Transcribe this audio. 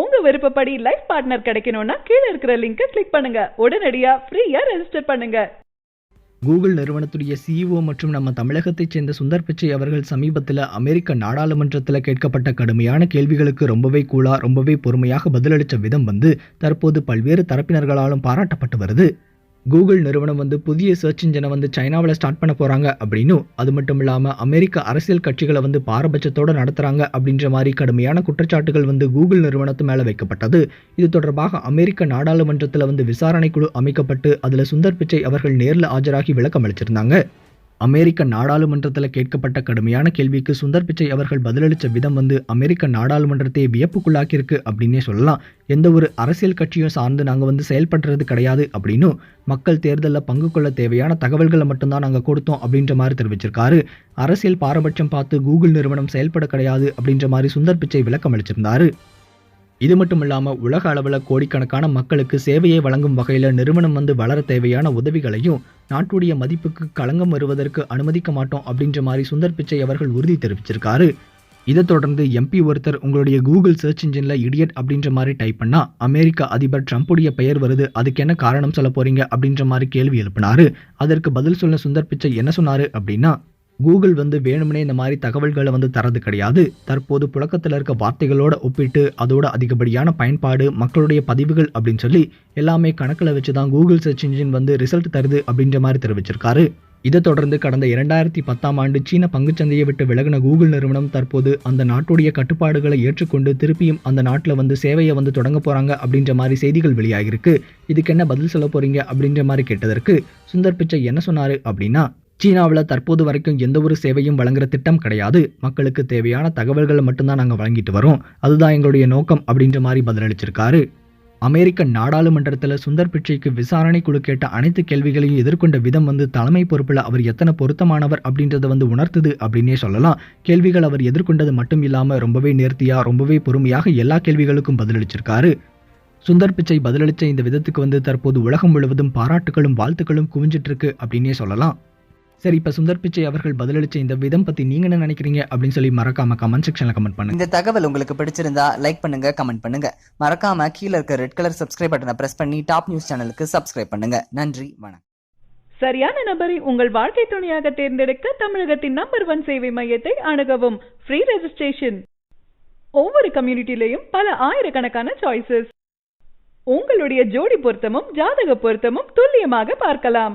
உங்க விருப்பப்படி life partner கிடைக்கணும்னா கீழே இருக்கிற லிங்கை கிளிக் பண்ணுங்க. உடனடியா ஃப்ரீயா ரெஜிஸ்டர் பண்ணுங்க. கூகுள் நிறுவனத்துடைய சிஇஓ மற்றும் நம்ம தமிழகத்தைச் சேர்ந்த சுந்தர் பிச்சை அவர்கள் சமீபத்தில் அமெரிக்க நாடாளுமன்றத்தில் கேட்கப்பட்ட கடுமையான கேள்விகளுக்கு ரொம்பவே கூலா ரொம்பவே பொறுமையாக பதிலளித்த விதம் வந்து தற்போது பல்வேறு தரப்பினர்களாலும் பாராட்டப்பட்டு வருது. கூகுள் நிறுவனம் வந்து புதிய சர்ச் இன்ஜினை வந்து சைனாவில் ஸ்டார்ட் பண்ண போகிறாங்க அப்படின்னும் அது மட்டும் இல்லாமல் அமெரிக்க அரசியல் கட்சிகளை வந்து பாரபட்சத்தோடு நடத்துகிறாங்க அப்படின்ற மாதிரி கடுமையான குற்றச்சாட்டுகள் வந்து கூகுள் நிறுவனத்து மேலே வைக்கப்பட்டது. இது தொடர்பாக அமெரிக்க நாடாளுமன்றத்தில் வந்து விசாரணை குழு அமைக்கப்பட்டு அதில் சுந்தர் பிச்சை அவர்கள் நேரில் ஆஜராகி விளக்கம் அளிச்சிருந்தாங்க அமெரிக்க நாடாளுமன்றத்தில் கேட்கப்பட்ட கடுமையான கேள்விக்கு சுந்தர் பிச்சை அவர்கள் பதிலளித்த விதம் வந்து அமெரிக்க நாடாளுமன்றத்தை வியப்புக்குள்ளாக்கியிருக்கு அப்படின்னே சொல்லலாம். எந்த ஒரு அரசியல் கட்சியும் சார்ந்து நாங்கள் வந்து செயல்படுறது கிடையாது அப்படின்னும் மக்கள் தேர்தலில் பங்கு கொள்ள தேவையான தகவல்களை மட்டும்தான் நாங்கள் கொடுத்தோம் அப்படின்ற மாதிரி தெரிவிச்சிருக்காரு. அரசியல் பாரபட்சம் பார்த்து கூகுள் நிறுவனம் செயல்பட கிடையாது அப்படின்ற மாதிரி சுந்தர் பிச்சை விளக்கம் அளிச்சிருந்தாரு. இது மட்டும் இல்லாமல் உலக அளவில் கோடிக்கணக்கான மக்களுக்கு சேவையை வழங்கும் வகையில் நிறுவனம் வந்து வளர தேவையான உதவிகளையும் நாட்டுடைய மதிப்புக்கு களங்கம் வருவதற்கு அனுமதிக்க மாட்டோம் அப்படின்ற மாதிரி சுந்தர் பிச்சை அவர்கள் உறுதி தெரிவிச்சிருக்காரு. இதை தொடர்ந்து எம்பி ஒருத்தர் உங்களுடைய கூகுள் சர்ச் இன்ஜினில் இடியட் அப்படின்ற மாதிரி டைப் பண்ணால் அமெரிக்க அதிபர் ட்ரம்ப்புடைய பெயர் வருது அதுக்கு என்ன காரணம் சொல்ல போகிறீங்க அப்படின்ற மாதிரி கேள்வி எழுப்பினார். அதற்கு பதில் சொன்ன சுந்தர் பிச்சை என்ன சொன்னாரு அப்படின்னா கூகுள் வந்து வேணும்னே இந்த மாதிரி தகவல்களை வந்து தரது கிடையாது. தற்போது புழக்கத்தில் இருக்க வார்த்தைகளோட ஒப்பிட்டு அதோட அதிகப்படியான பயன்பாடு மக்களுடைய பதிவுகள் அப்படின்னு சொல்லி எல்லாமே கணக்கில் வச்சு தான் கூகுள் சர்ச் இன்ஜின் வந்து ரிசல்ட் தருது அப்படின்ற மாதிரி தெரிவிச்சிருக்காரு. இதை தொடர்ந்து கடந்த இரண்டாயிரத்தி பத்தாம் ஆண்டு சீன பங்குச்சந்தையை விட்டு விலகின கூகுள் நிறுவனம் தற்போது அந்த நாட்டுடைய கட்டுப்பாடுகளை ஏற்றுக்கொண்டு திருப்பியும் அந்த நாட்டில் வந்து சேவையை வந்து தொடங்க போகிறாங்க அப்படின்ற மாதிரி செய்திகள் வெளியாகிருக்கு இதுக்கு என்ன பதில் சொல்ல போகிறீங்க அப்படின்ற மாதிரி கேட்டதற்கு சுந்தர் பிச்சை என்ன சொன்னாரு அப்படின்னா சீனாவில் தற்போது வரைக்கும் எந்த ஒரு சேவையும் வழங்குற திட்டம் கிடையாது. மக்களுக்கு தேவையான தகவல்களை மட்டும்தான் நாங்கள் வழங்கிட்டு வரோம். அதுதான் எங்களுடைய நோக்கம் அப்படின்ற மாதிரி பதிலளிச்சிருக்காரு. அமெரிக்க நாடாளுமன்றத்தில் சுந்தர் பிச்சைக்கு விசாரணை குழு கேட்ட அனைத்து கேள்விகளையும் எதிர்கொண்ட விதம் வந்து தலைமை பொறுப்பில் அவர் எத்தனை பொருத்தமானவர் அப்படின்றத வந்து உணர்த்துது அப்படின்னே சொல்லலாம். கேள்விகள் அவர் எதிர்கொண்டது மட்டும் இல்லாமல் ரொம்பவே நேர்த்தியாக ரொம்பவே பொறுமையாக எல்லா கேள்விகளுக்கும் பதிலளிச்சிருக்காரு. சுந்தர் பிச்சை பதிலளித்த இந்த விதத்துக்கு வந்து தற்போது உலகம் முழுவதும் பாராட்டுகளும் வாழ்த்துக்களும் குவிஞ்சிட்டு இருக்கு அப்படின்னே சொல்லலாம். சரி இப்போ சுந்தர் பிச்சை அவர்கள் பதிலளித்த இந்த விதம் பற்றி நீங்கள் என்ன நினைக்கிறீங்க? அப்படின்னு சொல்லி மறக்காம கமெண்ட் செக்ஷனில் கமெண்ட் பண்ணுங்க. இந்த தகவல் உங்களுக்கு பிடிச்சிருந்தா லைக் பண்ணுங்க கமெண்ட் பண்ணுங்க. மறக்காம கீழே இருக்க ரெட் கலர் சப்ஸ்கிரைப் பட்டனை பிரஸ் பண்ணி டாப் நியூஸ் சேனலுக்கு சப்ஸ்கிரைப் பண்ணுங்க. நன்றி வணக்கம். சரியான நபரை உங்கள் வாழ்க்கை துணையாக தேர்ந்தெடுக்க தமிழகத்தின் நம்பர் ஒன் சேவை மையத்தை அணுகவும். ஃப்ரீ ரெஜிஸ்ட்ரேஷன் ஒவ்வொரு கம்யூனிட்டிலையும் பல ஆயிரக்கணக்கான சாய்ஸஸ் உங்களுடைய ஜோடி பொருத்தமும் ஜாதக பொருத்தமும் துல்லியமாக பார்க்கலாம்.